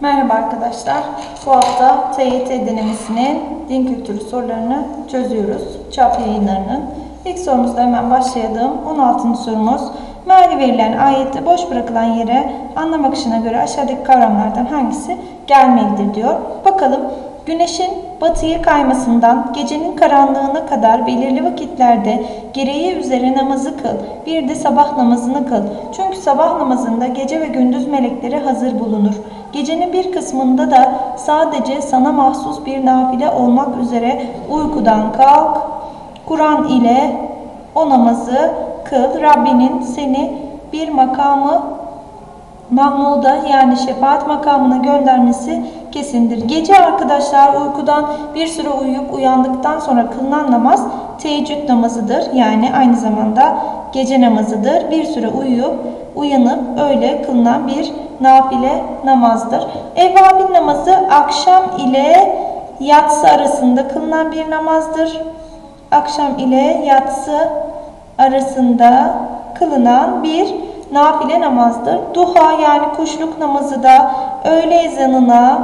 Merhaba arkadaşlar. Bu hafta TYT denemesinin din kültürü sorularını çözüyoruz. Çap yayınlarının. İlk sorumuzda hemen başlayalım. 16. sorumuz. Meali verilen ayette boş bırakılan yere anlam akışına göre aşağıdaki kavramlardan hangisi gelmelidir diyor. Bakalım güneşin batıya kaymasından gecenin karanlığına kadar belirli vakitlerde gereği üzere namazı kıl. Bir de sabah namazını kıl. Çünkü sabah namazında gece ve gündüz melekleri hazır bulunur. Gecenin bir kısmında da sadece sana mahsus bir nafile olmak üzere uykudan kalk. Kur'an ile o namazı kıl. Rabbinin seni bir makamı Mahmud'a yani şefaat makamına göndermesi kesindir. Gece arkadaşlar uykudan bir süre uyuyup uyandıktan sonra kılınan namaz teheccüd namazıdır. Yani aynı zamanda gece namazıdır. Bir süre uyuyup uyanıp öyle kılınan bir nafile namazdır. Evvabin namazı akşam ile yatsı arasında kılınan bir namazdır. Akşam ile yatsı arasında kılınan bir nafile namazdır. Duha yani kuşluk namazı da öğle ezanına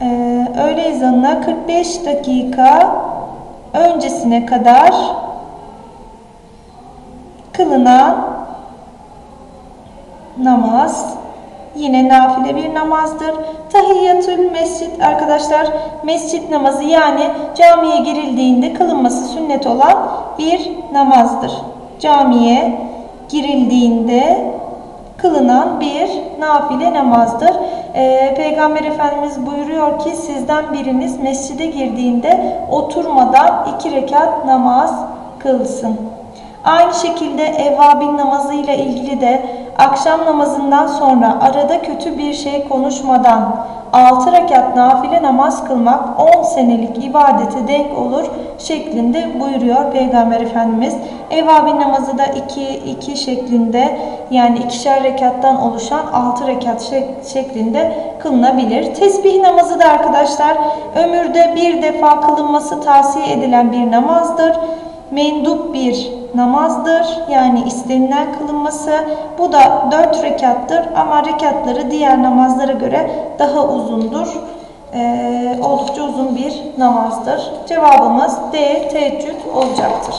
e, öğle ezanına 45 dakika öncesine kadar kılınan namaz yine nafile bir namazdır. Tahiyyatül mescid arkadaşlar mescit namazı yani camiye girildiğinde kılınması sünnet olan bir namazdır. Camiye girildiğinde kılınan bir nafile namazdır. Ee, Peygamber Efendimiz buyuruyor ki sizden biriniz mescide girdiğinde oturmadan iki rekat namaz kılsın. Aynı şekilde evvabin namazı ile ilgili de akşam namazından sonra arada kötü bir şey konuşmadan 6 rekat nafile namaz kılmak 10 senelik ibadete denk olur şeklinde buyuruyor Peygamber Efendimiz. Evvabin namazı da 2 2 şeklinde yani ikişer rekattan oluşan 6 rekat şeklinde kılınabilir. Tesbih namazı da arkadaşlar ömürde bir defa kılınması tavsiye edilen bir namazdır. Mendup bir namazdır. Yani istenilen kılınması. Bu da 4 rekattır ama rekatları diğer namazlara göre daha uzundur. Ee, oldukça uzun bir namazdır. Cevabımız D. Teheccüd olacaktır.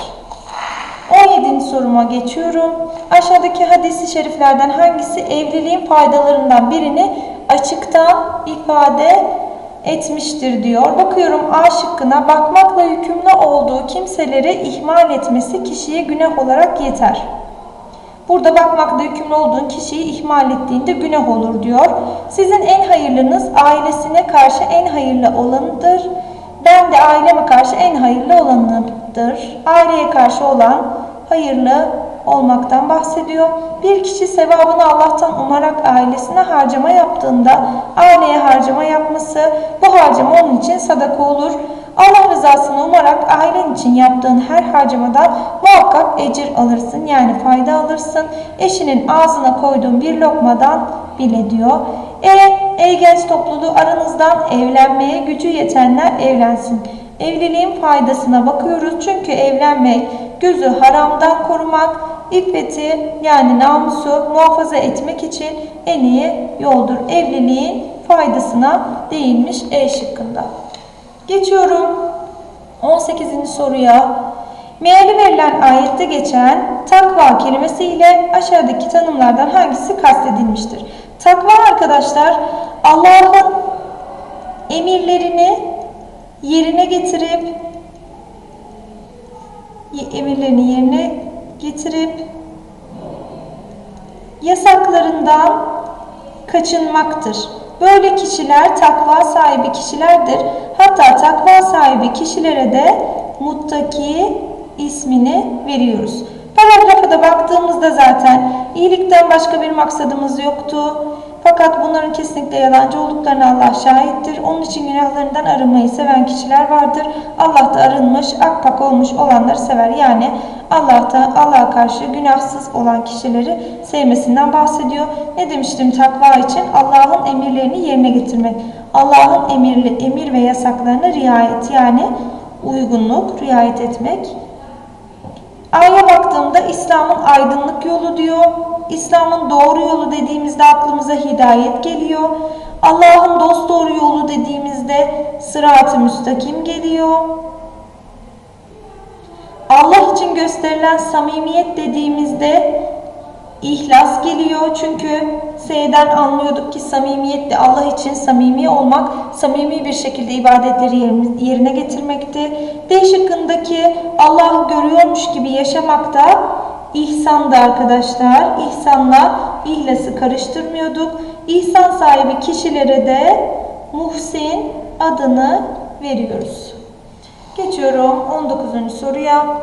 17. soruma geçiyorum. Aşağıdaki hadisi şeriflerden hangisi evliliğin faydalarından birini açıktan ifade etmiştir diyor. Bakıyorum A şıkkına bakmakla yükümlü olduğu kimseleri ihmal etmesi kişiye günah olarak yeter. Burada bakmakla yükümlü olduğun kişiyi ihmal ettiğinde günah olur diyor. Sizin en hayırlınız ailesine karşı en hayırlı olanıdır. Ben de aileme karşı en hayırlı olanıdır. Aileye karşı olan hayırlı olmaktan bahsediyor. Bir kişi sevabını Allah'tan umarak ailesine harcama yaptığında aileye harcama yapması bu harcama onun için sadaka olur. Allah rızasını umarak ailen için yaptığın her harcamada muhakkak ecir alırsın yani fayda alırsın. Eşinin ağzına koyduğun bir lokmadan bile diyor. E, ey genç topluluğu aranızdan evlenmeye gücü yetenler evlensin. Evliliğin faydasına bakıyoruz çünkü evlenmek gözü haramdan korumak, iffeti yani namusu muhafaza etmek için en iyi yoldur. Evliliğin faydasına değinmiş E şıkkında. Geçiyorum 18. soruya. Meali verilen ayette geçen takva kelimesi ile aşağıdaki tanımlardan hangisi kastedilmiştir? Takva arkadaşlar Allah'ın emirlerini yerine getirip emirlerini yerine getirip yasaklarından kaçınmaktır. Böyle kişiler takva sahibi kişilerdir. Hatta takva sahibi kişilere de muttaki ismini veriyoruz. Paragrafa da baktığımızda zaten iyilikten başka bir maksadımız yoktu. Fakat bunların kesinlikle yalancı olduklarını Allah şahittir. Onun için günahlarından arınmayı seven kişiler vardır. Allah da arınmış, akpak olmuş olanları sever. Yani Allah da Allah'a karşı günahsız olan kişileri sevmesinden bahsediyor. Ne demiştim takva için? Allah'ın emirlerini yerine getirmek. Allah'ın emir ve yasaklarına riayet yani uygunluk, riayet etmek. A'ya baktığımda İslam'ın aydınlık yolu diyor. İslam'ın doğru yolu dediğimizde aklımıza hidayet geliyor. Allah'ın dost doğru yolu dediğimizde sırat-ı müstakim geliyor. Allah için gösterilen samimiyet dediğimizde ihlas geliyor. Çünkü S'den anlıyorduk ki samimiyet de Allah için samimi olmak, samimi bir şekilde ibadetleri yerine getirmekti. D şıkkındaki Allah'ı görüyormuş gibi yaşamakta ihsandı arkadaşlar. İhsanla ihlası karıştırmıyorduk. İhsan sahibi kişilere de Muhsin adını veriyoruz. Geçiyorum 19. soruya.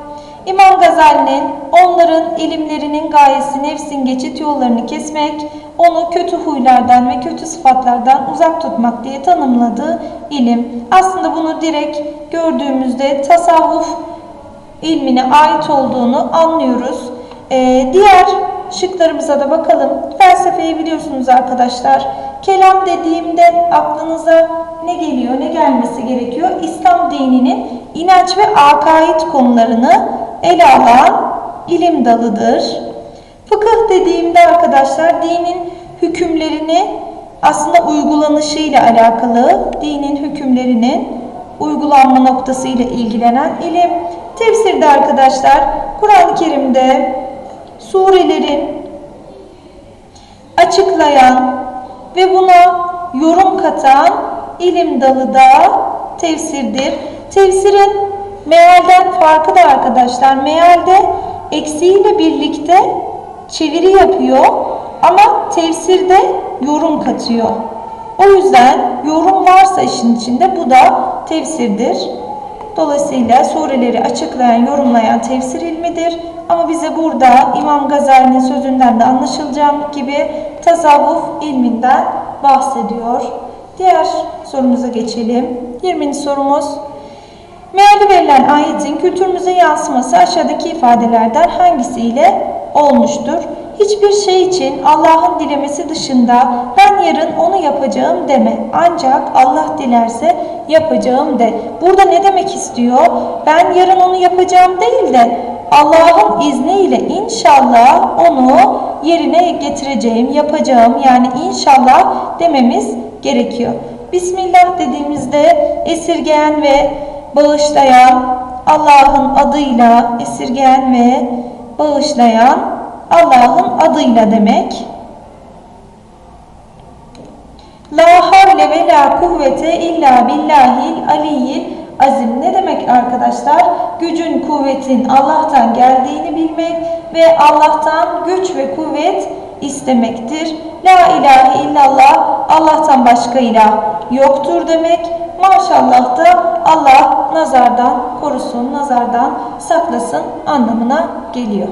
İmam Gazali'nin onların ilimlerinin gayesi nefsin geçit yollarını kesmek, onu kötü huylardan ve kötü sıfatlardan uzak tutmak diye tanımladığı ilim. Aslında bunu direkt gördüğümüzde tasavvuf ilmine ait olduğunu anlıyoruz. Ee, diğer şıklarımıza da bakalım. Felsefeyi biliyorsunuz arkadaşlar. Kelam dediğimde aklınıza ne geliyor, ne gelmesi gerekiyor? İslam dininin inanç ve akaid konularını ele alan ilim dalıdır. Fıkıh dediğimde arkadaşlar dinin hükümlerini aslında uygulanışıyla alakalı, dinin hükümlerinin uygulanma noktası ile ilgilenen ilim. Tefsirde arkadaşlar Kur'an-ı Kerim'de surelerin açıklayan ve buna yorum katan ilim dalı da tefsirdir. Tefsirin mealden farkı da arkadaşlar. Mealde eksiğiyle birlikte çeviri yapıyor ama tefsirde yorum katıyor. O yüzden yorum varsa işin içinde bu da tefsirdir. Dolayısıyla sureleri açıklayan, yorumlayan tefsir ilmidir. Ama bize burada İmam Gazali'nin sözünden de anlaşılacağı gibi tasavvuf ilminden bahsediyor. Diğer sorumuza geçelim. 20. sorumuz. Meali verilen ayetin kültürümüze yansıması aşağıdaki ifadelerden hangisiyle olmuştur? Hiçbir şey için Allah'ın dilemesi dışında ben yarın onu yapacağım deme. Ancak Allah dilerse yapacağım de. Burada ne demek istiyor? Ben yarın onu yapacağım değil de Allah'ın izniyle inşallah onu yerine getireceğim, yapacağım. Yani inşallah dememiz gerekiyor. Bismillah dediğimizde esirgeyen ve bağışlayan Allah'ın adıyla esirgeyen ve bağışlayan Allah'ın adıyla demek. La havle ve la kuvvete illa billahil aliyyil azim. Ne demek arkadaşlar? Gücün, kuvvetin Allah'tan geldiğini bilmek ve Allah'tan güç ve kuvvet istemektir. La ilahe illallah Allah'tan başka ilah yoktur demek. Maşallah da Allah nazardan korusun, nazardan saklasın anlamına geliyor.